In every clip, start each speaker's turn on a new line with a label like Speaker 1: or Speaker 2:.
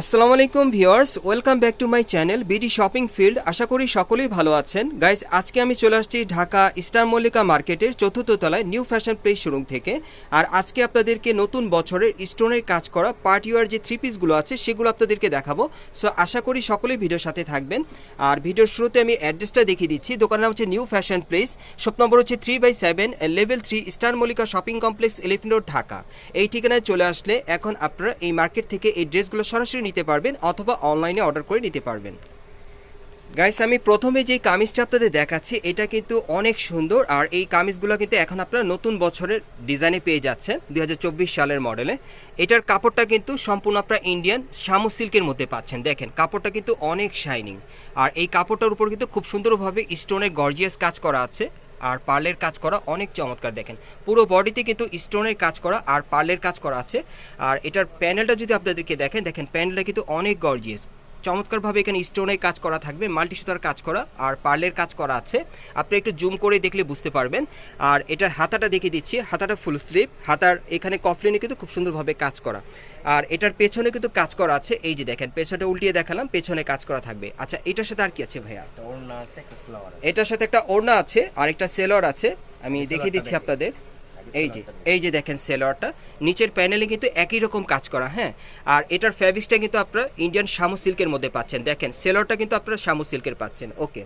Speaker 1: আসসালামু আলাইকুম, viewers. Welcome back to my channel, BD shopping field. আশা করি সকলেই ভালো আছেন। গাইজ আজকে আমি চলে আসছি ঢাকা স্টার মল্লিকা মার্কেটের চতুর্থ তলায় নিউ ফ্যাশন প্লেস শোরুম থেকে। আর আজকে আপনাদেরকে নতুন বছরের স্টোনের কাজ করা পার্টিওয়ার যে থ্রি পিসগুলো আছে, সেগুলো আপনাদেরকে দেখাবো। সো, আশা করি সকলেই ভিডিওর সাথে থাকবেন। আর ভিডিওর শুরুতে আমি অ্যাড্রেসটা দেখিয়ে দিচ্ছি। দোকানের নাম হচ্ছে new fashion place. Shop number হচ্ছে three by seven, level three star Mallika shopping complex, elephant road, Dhaka. এই ঠিকানায় চলে আসলে এখন আপনারা এই মার্কেট থেকে এই ড্রেসগুলো সরাসরি নিতে পারবেন অথবা অনলাইনে অর্ডার করে নিতে পারবেন। গাইস আমি প্রথমে যে কামিজটা আপনাদের দেখাচ্ছি, এটা কিন্তু অনেক সুন্দর আর এই কামিজগুলো কিন্তু এখন আপনারা নতুন বছরের ডিজাইনে পেয়ে যাচ্ছেন, দুই হাজার চব্বিশ সালের মডেলে। এটার কাপড়টা কিন্তু সম্পূর্ণ আপনারা ইন্ডিয়ান শামু সিল্কের মধ্যে পাচ্ছেন। দেখেন, কাপড়টা কিন্তু অনেক শাইনিং আর এই কাপড়টার উপর কিন্তু খুব সুন্দরভাবে স্টোনের গর্জিয়াস কাজ করা আছে। আর পার্লের কাজ করা অনেক চমৎকার দেখেন। পুরো বডিতে কিন্তু স্টোনের কাজ করা আর পার্লের কাজ করা আছে। আর এটার প্যানেলটা যদি আপনাদেরকে দেখেন দেখেন প্যানেলটা কিন্তু অনেক গর্জিয়াস চমৎকারভাবে এখানে স্টোনের কাজ করা থাকবে মাল্টি সুতার কাজ করা আর পার্লের কাজ করা আছে। আপনি একটু জুম করে দেখলে বুঝতে পারবেন। আর এটার হাতাটা দেখিয়ে দিচ্ছি, হাতাটা ফুল স্লিপ হাতার এখানে কফলিনে কিন্তু খুব সুন্দরভাবে কাজ করা। আর এটার পেছনে কিন্তু কাজ করা আছে। এই যে দেখেন পেছনটা উল্টিয়ে দেখালাম পেছনে কাজ করা থাকবে। আচ্ছা এটার সাথে আর কি আছে ভাইয়া? এটার সাথে একটা ওড়না আছে আর একটা সেলর আছে। আমি দেখিয়ে দিচ্ছি আপনাদের। এই যে এই যে দেখেন সেলরটা নিচের প্যানেলে কিন্তু একই রকম কাজ করা হ্যাঁ? আর এটার ফ্যাব্রিক্সটা কিন্তু আপনারা ইন্ডিয়ান শামু সিল্কের মধ্যে পাচ্ছেন। দেখেন সেলরটা কিন্তু আপনারা শামু সিল্কের পাচ্ছেন। ওকে।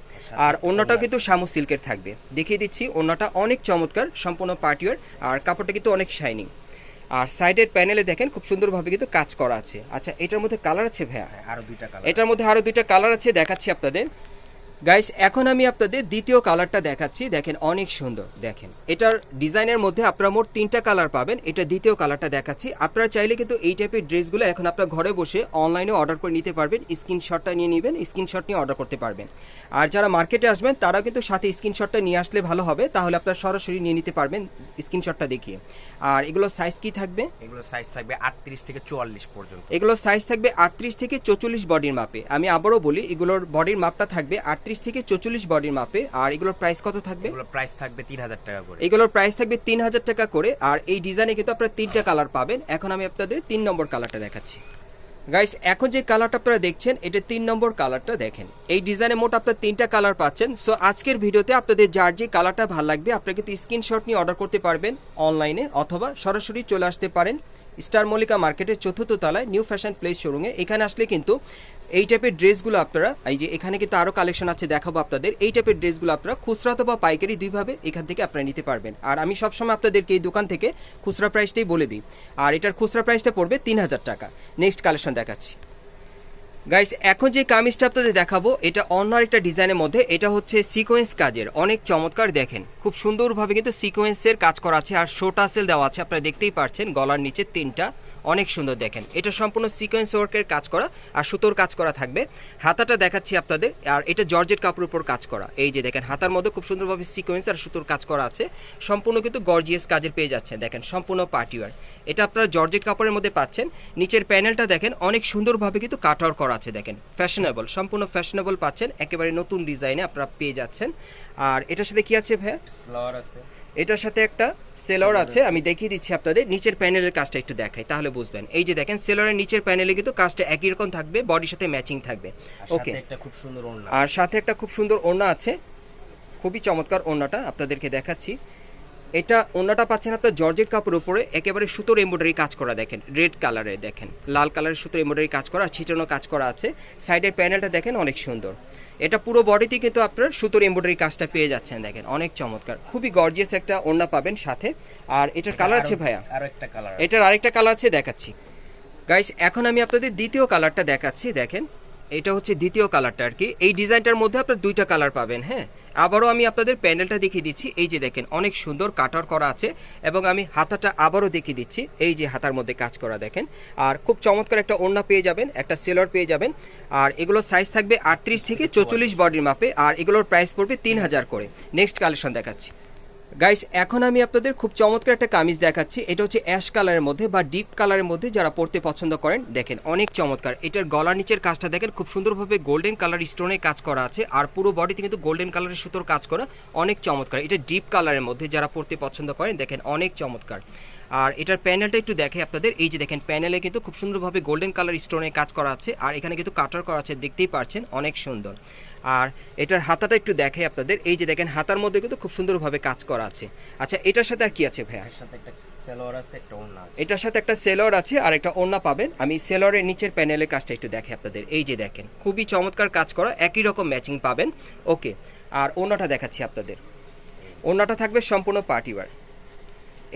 Speaker 1: আর অন্যটাও কিন্তু শামু সিল্কের থাকবে। দেখিয়ে দিচ্ছি অন্যটা অনেক চমৎকার সম্পূর্ণ পার্টিওয়ার আর কাপড়টা কিন্তু অনেক শাইনিং। আর সাইডের প্যানেলে দেখেন খুব সুন্দরভাবে কিন্তু কাজ করা আছে। আচ্ছা এটার মধ্যে কালার আছে ভাইয়া?
Speaker 2: হ্যাঁ, আরও দুইটা কালার
Speaker 1: এটার মধ্যে আরও দুইটা কালার আছে দেখাচ্ছি আপনাদের। গাইস এখন আমি আপনাদের দ্বিতীয় কালারটা দেখাচ্ছি। দেখেন অনেক সুন্দর। দেখেন এটার ডিজাইনের মধ্যে আপনারা মোট তিনটা কালার পাবেন। এটা দ্বিতীয় কালারটা দেখাচ্ছি। আপনারা চাইলে কিন্তু এই টাইপের ড্রেসগুলো এখন আপনার ঘরে বসে অনলাইনে অর্ডার করে নিতে পারবেন। স্ক্রিনশটটা নিয়ে নেবেন স্ক্রিনশট নিয়ে অর্ডার করতে পারবেন। আর যারা মার্কেটে আসবেন তারা কিন্তু সাথে স্ক্রিনশটটা নিয়ে আসলে ভালো হবে। তাহলে আপনারা সরাসরি নিয়ে নিতে পারবেন স্ক্রিনশটটা দেখিয়ে। আর এগুলো সাইজ কি থাকবে?
Speaker 2: এগুলো সাইজ থাকবে আটত্রিশ থেকে চুয়াল্লিশ পর্যন্ত।
Speaker 1: এগুলোর সাইজ থাকবে আটত্রিশ থেকে চৌচল্লিশ বডির মাপে। আমি আবারও বলি এগুলোর বডির মাপটা থাকবে আটত্রিশ থেকে চৌচল্লিশ বডির মাপে আর এগুলোর প্রাইস কত থাকবে?
Speaker 2: প্রাইস থাকবে তিন হাজার টাকা করে।
Speaker 1: এগুলোর প্রাইস থাকবে তিন হাজার টাকা করে আর এই ডিজাইনে কিন্তু আপনারা তিনটা কালার পাবেন। এখন আমি আপনাদের তিন নম্বর কালারটা দেখাচ্ছি। গাইস এখন যে কালারটা আপনারা দেখছেন এটা তিন নম্বর কালারটা দেখেন। এই ডিজাইনে মোট আপনার তিনটা কালার পাচ্ছেন। সো আজকের ভিডিওতে আপনাদের যার যে কালারটা ভালো লাগবে আপনারা কিন্তু স্ক্রিনশট নিয়ে অর্ডার করতে পারবেন অনলাইনে অথবা সরাসরি চলে আসতে পারেন। স্টার মল্লিকা মার্কেটের চতুর্থ তলায় নিউ ফ্যাশন প্লেস শোরুমে। এখানে আসলে কিন্তু এই টাইপের ড্রেসগুলো আপনারা, এই যে এখানে কিন্তু আরও কালেকশন আছে দেখাবো আপনাদের, এই টাইপের ড্রেসগুলো আপনারা খুচরা অথবা পাইকারি দুইভাবে এখান থেকে আপনারা নিতে পারবেন। আর আমি সবসময় আপনাদেরকে এই দোকান থেকে খুচরা প্রাইসটাই বলে দিই। আর এটার খুচরা প্রাইসটা পড়বে তিন হাজার টাকা। নেক্সট কালেকশন দেখাচ্ছি। গাইস এখন যে কামিজটা আপনাদের দেখাবো, এটা অন্য একটা ডিজাইনের মধ্যে, এটা হচ্ছে সিকোয়েন্স কাজের। অনেক চমৎকার দেখেন। খুব সুন্দরভাবে কিন্তু সিকোয়েন্সের কাজ করা আছে, আর শোটা সেল দেওয়া আছে, আপনারা দেখতেই পাচ্ছেন গলার নিচে তিনটা। অনেক সুন্দর দেখেন। এটা সম্পূর্ণ সিকোয়েন্স ওয়ার্কের কাজ করা আর সুতোর কাজ করা থাকবে। হাতাটা দেখাচ্ছি আপনাদের। আর এটা জর্জেট কাপড়ের উপর কাজ করা। এই যে দেখেন, হাতার মধ্যে খুব সুন্দরভাবে সিকোয়েন্স আর সুতোর কাজ করা আছে। সম্পূর্ণ কিন্তু গর্জিয়াস কাজের পেয়ে যাচ্ছেন। দেখেন, সম্পূর্ণ পার্টিওয়ার এটা আপনারা জর্জেট কাপড়ের মধ্যে পাচ্ছেন। নিচের প্যানেলটা দেখেন, অনেক সুন্দরভাবে কিন্তু কাট আউট করা আছে। দেখেন ফ্যাশনেবল সম্পূর্ণ ফ্যাশনেবল পাচ্ছেন। একেবারে নতুন ডিজাইনে আপনারা পেয়ে যাচ্ছেন। আর এটার সাথে কি আছে ভাইয়া?
Speaker 2: সালোয়ার আছে।
Speaker 1: এটার সাথে একটা সেলর আছে আমি দেখিয়ে দিচ্ছি আপনাদের নিচের প্যানেলের কাজটা একটু দেখাই তাহলে বুঝবেন। এই যে দেখেন সেলরের নিচের প্যানেলে কিন্তু কাজটা একই রকম থাকবে বডির সাথে ম্যাচিং থাকবে। ওকে
Speaker 2: একটা খুব সুন্দর ওড়না।
Speaker 1: আর সাথে একটা খুব সুন্দর ওড়না আছে খুবই চমৎকার ওড়নাটা আপনাদেরকে দেখাচ্ছি। এটা ওড়নাটা পাচ্ছেন আপনার জর্জেট কাপড় উপরে একেবারে সুতোর এমব্রয়ডারি কাজ করা দেখেন রেড কালারে দেখেন লাল কালারের সুতোর এমব্রয়ডারি কাজ করা আর ছিটানো কাজ করা আছে। সাইডের প্যানেলটা দেখেন অনেক সুন্দর। এটা পুরো বডিতে কিন্তু আপনার সুতোর এমব্রয়ডারি কাজটা পেয়ে যাচ্ছেন দেখেন। অনেক চমৎকার। খুবই গর্জিয়াস একটা ওড়না পাবেন সাথে। আর এটার কালার আছে ভাইয়া?
Speaker 2: আরও একটা কালার
Speaker 1: এটার আরেকটা কালার আছে দেখাচ্ছি। গাইস এখন আমি আপনাদের দ্বিতীয় কালারটা দেখাচ্ছি দেখেন। এটা হচ্ছে দ্বিতীয় কালারটা আর কি। এই ডিজাইনটার মধ্যে আপনার দুইটা কালার পাবেন হ্যাঁ? আবারও আমি আপনাদের প্যানেলটা দেখিয়ে দিচ্ছি। এই যে দেখেন অনেক সুন্দর কাটার করা আছে এবং আমি হাতাটা আবারও দেখিয়ে দিচ্ছি। এই যে হাতার মধ্যে কাজ করা দেখেন। আর খুব চমৎকার একটা ওড়না পেয়ে যাবেন একটা সেলর পেয়ে যাবেন। আর এগুলোর সাইজ থাকবে আটত্রিশ থেকে চৌচল্লিশ বডির মাপে আর এগুলোর প্রাইস পড়বে তিন হাজার করে। নেক্সট কালেকশন দেখাচ্ছি। গাইস এখন আমি আপনাদের খুব চমৎকার একটা কামিজ দেখাচ্ছি। এটা হচ্ছে অ্যাশ কালারের মধ্যে বা ডিপ কালারের মধ্যে যারা পড়তে পছন্দ করেন, দেখেন অনেক চমৎকার। এটার গলার নিচের কাজটা দেখেন, খুব সুন্দরভাবে গোল্ডেন কালার স্টোনে কাজ করা আছে আর পুরো বডিতে কিন্তু গোল্ডেন কালারের সুতোর কাজ করা অনেক চমৎকার। এটা ডিপ কালারের মধ্যে যারা পড়তে পছন্দ করেন, দেখেন অনেক চমৎকার। আর এটার প্যানেলটা একটু দেখে আপনাদের। এই যে দেখেন প্যানেলে কিন্তু খুব সুন্দরভাবে গোল্ডেন কালার স্টোনের কাজ করা আছে আর এখানে কিন্তু কাটার করা আছে দেখতেই পারছেন অনেক সুন্দর। আর এটার হাতাটা একটু দেখে আপনাদের। এই যে দেখেন হাতার মধ্যে কিন্তু খুব সুন্দরভাবে কাজ করা আছে। আচ্ছা এটার সাথে আর কি আছে ভাইয়া?
Speaker 2: এর সাথে একটা সেলোয়ার আছে একটা ওড়না আছে।
Speaker 1: এটার সাথে একটা সেলর আছে আর একটা ওড়না পাবেন। আমি সেলরের নিচের প্যানেলের কাজটা একটু দেখে আপনাদের। এই যে দেখেন খুবই চমৎকার কাজ করা একই রকম ম্যাচিং পাবেন। ওকে আর ওড়নাটা দেখাচ্ছি আপনাদের। ওড়নাটা থাকবে সম্পূর্ণ পার্টিওয়ার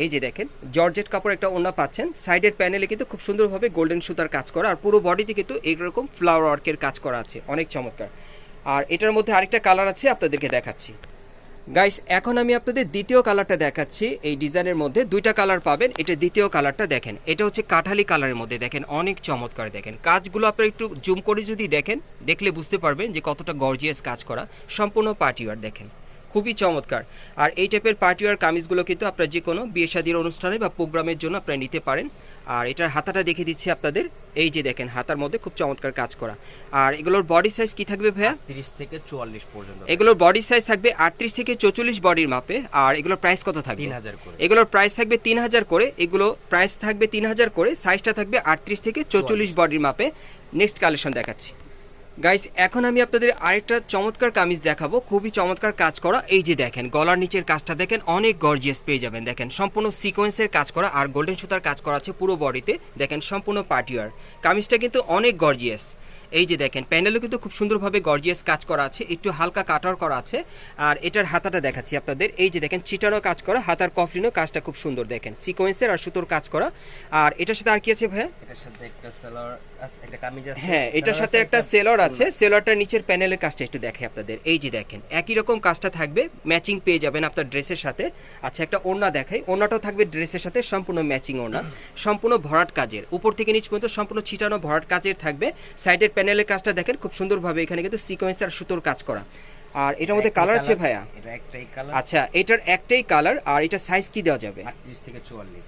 Speaker 1: এই যে দেখেন, জর্জেট কাপড় একটা ওড়না পাচ্ছেন। সাইডের প্যানেলে কিন্তু খুব সুন্দরভাবে গোল্ডেন সুতার কাজ করা, আর পুরো বডিতে কিন্তু এইরকম ফ্লাওয়ার ওয়ার্কের কাজ করা আছে। অনেক চমৎকার। আর এটার মধ্যে আরেকটা কালার আছে, আপনাদেরকে দেখাচ্ছি। গাইস এখন আমি আপনাদের দ্বিতীয় কালারটা দেখাচ্ছি। এই ডিজাইনের মধ্যে দুইটা কালার পাবেন, এটা দ্বিতীয় কালারটা দেখেন। এটা হচ্ছে কাঠালি কালারের মধ্যে দেখেন, অনেক চমৎকার দেখেন। কাজগুলো আপনারা একটু জুম করে যদি দেখেন, দেখলে বুঝতে পারবেন যে কতটা গর্জিয়াস কাজ করা। সম্পূর্ণ পার্টিওয়ার দেখেন। খুবই চমৎকার। আর এই টাইপের পার্টিওয়ার কামিজগুলো কিন্তু আপনারা যে কোনো বিয়ে শাদীর অনুষ্ঠানে বা প্রোগ্রামের জন্য আপনারা নিতে পারেন। আর এটার হাতাটা দেখে দিচ্ছি আপনাদের। এই যে দেখেন হাতার মধ্যে খুব চমৎকার কাজ করা। আর এগুলোর বডি সাইজ কি থাকবে ভাইয়া?
Speaker 2: তিরিশ থেকে চুয়াল্লিশ পর্যন্ত
Speaker 1: এগুলোর বডি সাইজ থাকবে আটত্রিশ থেকে চৌচল্লিশ বডির মাপে। আর এগুলোর প্রাইস কত থাকবে?
Speaker 2: তিন হাজার করে।
Speaker 1: এগুলোর প্রাইস থাকবে তিন হাজার করে। এগুলো প্রাইস থাকবে তিন হাজার করে। সাইজটা থাকবে আটত্রিশ থেকে চৌচল্লিশ বডির মাপে। নেক্সট কালেকশন দেখাচ্ছি। গাইস এখন আমি আপনাদের আরেকটা চমৎকার কামিজ দেখাবো। খুবই চমৎকার কাজ করা। এই যে দেখেন, গলার নিচের কাজটা দেখেন, অনেক গর্জিয়াস পেয়ে যাবেন। দেখেন, সম্পূর্ণ সিকোয়েন্সের কাজ করা আর গোল্ডেন সুতার কাজ করা আছে পুরো বডিতে দেখেন, সম্পূর্ণ পার্টিওয়ার কামিজটা কিন্তু অনেক গর্জিয়াস এই যে দেখেন প্যানেলও কিন্তু খুব সুন্দরভাবে গর্জিয়াস কাজ করা আছে একটু হালকা কাটার করা আছে আর এটার হাতাটা দেখাচ্ছি আপনাদের। এই যে দেখেন চিটারও কাজ করা হাতার কফলিনও কাজটা খুব সুন্দর দেখেন সিকোয়েন্সের আর সুতোর কাজ করা। আর এটার সাথে আর কি আছে
Speaker 2: আছে
Speaker 1: হ্যাঁ এটার সাথে একটা সেলর আছে সেলরটার নিচের প্যানেলের কাজটা একটু দেখে আপনাদের। এই যে দেখেন একই রকম কাজটা থাকবে ম্যাচিং পেয়ে যাবেন আপনার ড্রেসের সাথে। আচ্ছা একটা ওড়না দেখাই ওড়নাটাও থাকবে ড্রেসের সাথে সম্পূর্ণ ম্যাচিং ওড়না সম্পূর্ণ ভরাট কাজের। উপর থেকে নিচ পর্যন্ত সম্পূর্ণ ছিটানো ভরাট কাজের থাকবে সাইডের প্যানেলের কাজটা দেখেন খুব সুন্দরভাবে এখানে কিন্তু সিকোয়েন্স আর সুতোর কাজ করা। আর এটার মধ্যে কালার আছে ভাইয়া?
Speaker 2: এটা একটাই কালার
Speaker 1: আচ্ছা এটার একটাই কালার আর এটা সাইজ কি দেওয়া যাবে?
Speaker 2: আটত্রিশ থেকে চুয়াল্লিশ।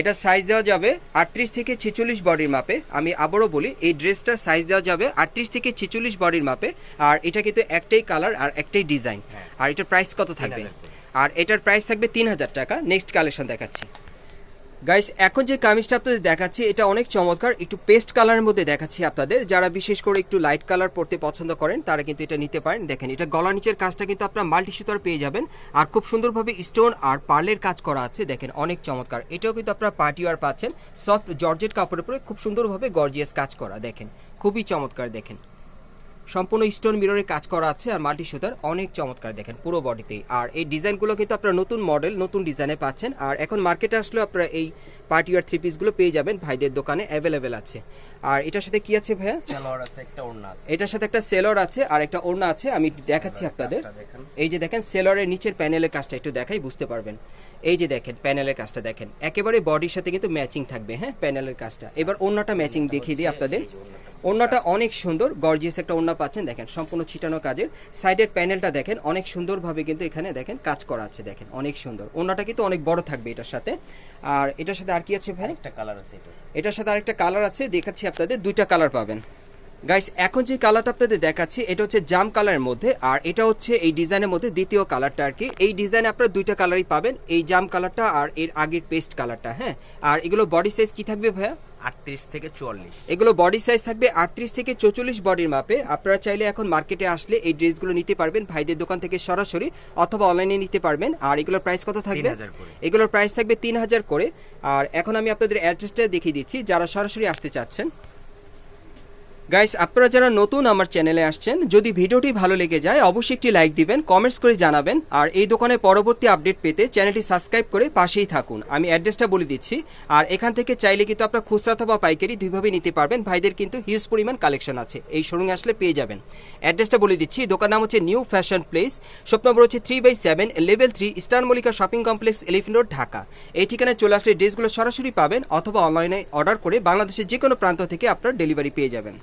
Speaker 1: এটা সাইজ দেওয়া যাবে আটত্রিশ থেকে ছেচল্লিশ বডির মাপে। আমি আবারও বলি এই ড্রেসটার সাইজ দেওয়া যাবে আটত্রিশ থেকে ছেচল্লিশ বডির মাপে। আর এটা কিন্তু একটাই কালার আর একটাই ডিজাইন
Speaker 2: হ্যাঁ।
Speaker 1: আর এটার প্রাইস কত থাকবে? আর এটার প্রাইস থাকবে তিন হাজার টাকা। নেক্সট কালেকশন দেখাচ্ছি। গাইস এখন যে কামিজটা আপনাদের দেখাচ্ছি, এটা অনেক চমৎকার। একটু পেস্ট কালারের মধ্যে দেখাচ্ছি আপনাদের। যারা বিশেষ করে একটু লাইট কালার পরতে পছন্দ করেন, তারা কিন্তু এটা নিতে পারেন। দেখেন, এটা গলা নিচের কাজটা কিন্তু আপনারা মাল্টি সুতার পেয়ে যাবেন। আর খুব সুন্দরভাবে স্টোন আর পার্লের কাজ করা আছে। দেখেন, অনেক চমৎকার। এটাও কিন্তু আপনারা পার্টি ওয়ার পাচ্ছেন। সফট জর্জেট কাপড়ের উপরে খুব সুন্দরভাবে গর্জিয়াস কাজ করা। দেখেন, খুবই চমৎকার। দেখেন সম্পূর্ণ স্টোন মিররের কাজ করা আছে আর মাল্টি সুতার অনেক চমৎকার দেখেন পুরো বডিতেই আর এই ডিজাইনগুলো কিন্তু আপনারা নতুন মডেল নতুন ডিজাইনে পাচ্ছেন। আর এখন মার্কেটে আসলেও আপনারা এই পার্টি আর থ্রি পিসগুলো পেয়ে যাবেন। ভাইদের দোকানে অ্যাভেলেবেল আছে। আর এটার সাথে কি আছে ভাইয়া?
Speaker 2: সেলোয়ার আছে একটা ওড়না আছে।
Speaker 1: এটার সাথে একটা সেলর আছে আর একটা ওড়না আছে। আমি দেখাচ্ছি আপনাদের। এই যে দেখেন সেলরের নিচের প্যানেলের কাজটা একটু দেখাই বুঝতে পারবেন। এই যে দেখেন প্যানেলের কাজটা দেখেন। একেবারে বডির সাথে কিন্তু ম্যাচিং থাকবে হ্যাঁ প্যানেলের কাজটা। এবার ওড়নাটা ম্যাচিং দেখিয়ে দিই আপনাদের।
Speaker 2: ওড়নাটা
Speaker 1: অনেক সুন্দর গর্জিয়াস একটা ওড়না পাচ্ছেন দেখেন সম্পূর্ণ ছিটানো কাজের। সাইডের প্যানেলটা দেখেন অনেক সুন্দরভাবে কিন্তু এখানে দেখেন কাজ করা আছে দেখেন অনেক সুন্দর। ওড়নাটা কিন্তু অনেক বড় থাকবে এটার সাথে। আর এটার সাথে আর কি আছে ভাই?
Speaker 2: একটা কালার আছে
Speaker 1: এটার সাথে আরেকটা কালার আছে দেখাচ্ছি আপনাদের দুইটা কালার পাবেন। গাইস এখন যে কালারটা আপনাদের দেখাচ্ছি এটা হচ্ছে জাম কালারের মধ্যে আর এটা হচ্ছে এই ডিজাইনের মধ্যে দ্বিতীয় কালারটা আর কি। এই ডিজাইনে আপনারা দুইটা কালারই পাবেন এই জাম কালারটা আর এর আগের পেস্ট কালারটা হ্যাঁ? আর এগুলো বডি সাইজ কি থাকবে ভাইয়া?
Speaker 2: আটত্রিশ থেকে চুয়াল্লিশ।
Speaker 1: এগুলো বডি সাইজ থাকবে আটত্রিশ থেকে চৌচল্লিশ বডির মাপে। আপনারা চাইলে এখন মার্কেটে আসলে এই ড্রেসগুলো নিতে পারবেন ভাইদের দোকান থেকে সরাসরি অথবা অনলাইনে নিতে পারবেন। আর এগুলোর প্রাইস কত থাকবে?
Speaker 2: 3000
Speaker 1: এগুলোর প্রাইস থাকবে তিন হাজার করে। আর এখন আমি আপনাদের অ্যাড্রেসটা দেখিয়ে দিচ্ছি যারা সরাসরি আসতে চাচ্ছেন। গাইস আপনারা যারা নতুন আমার চ্যানেলে আসছেন, যদি ভিডিওটি ভালো লেগে যায়, অবশ্যই একটি লাইক দিবেন কমেন্টস করে জানাবেন, আর এই দোকানে পরবর্তী আপডেট পেতে চ্যানেলটি সাবস্ক্রাইব করে পাশেই থাকুন। আমি অ্যাড্রেসটা বলে দিচ্ছি, আর এখান থেকে চাইলে কিন্তু আপনারা খুচরা অথবা পাইকারি দুইভাবে নিতে পারবেন। ভাইদের কিন্তু হিউজ পরিমাণ কালেকশন আছে, এই শোরুমে আসলে পেয়ে যাবেন। অ্যাড্রেসটা বলে দিচ্ছি দোকান নাম হচ্ছে new fashion place shop number হচ্ছে three by seven level three star Mallika shopping complex elephant road Dhaka এই ঠিকানায় চলে আসলে ড্রেসগুলো সরাসরি পাবেন, অথবা অনলাইনে অর্ডার করে বাংলাদেশের যে কোনো প্রান্ত থেকে আপনার ডেলিভারি পেয়ে যাবেন।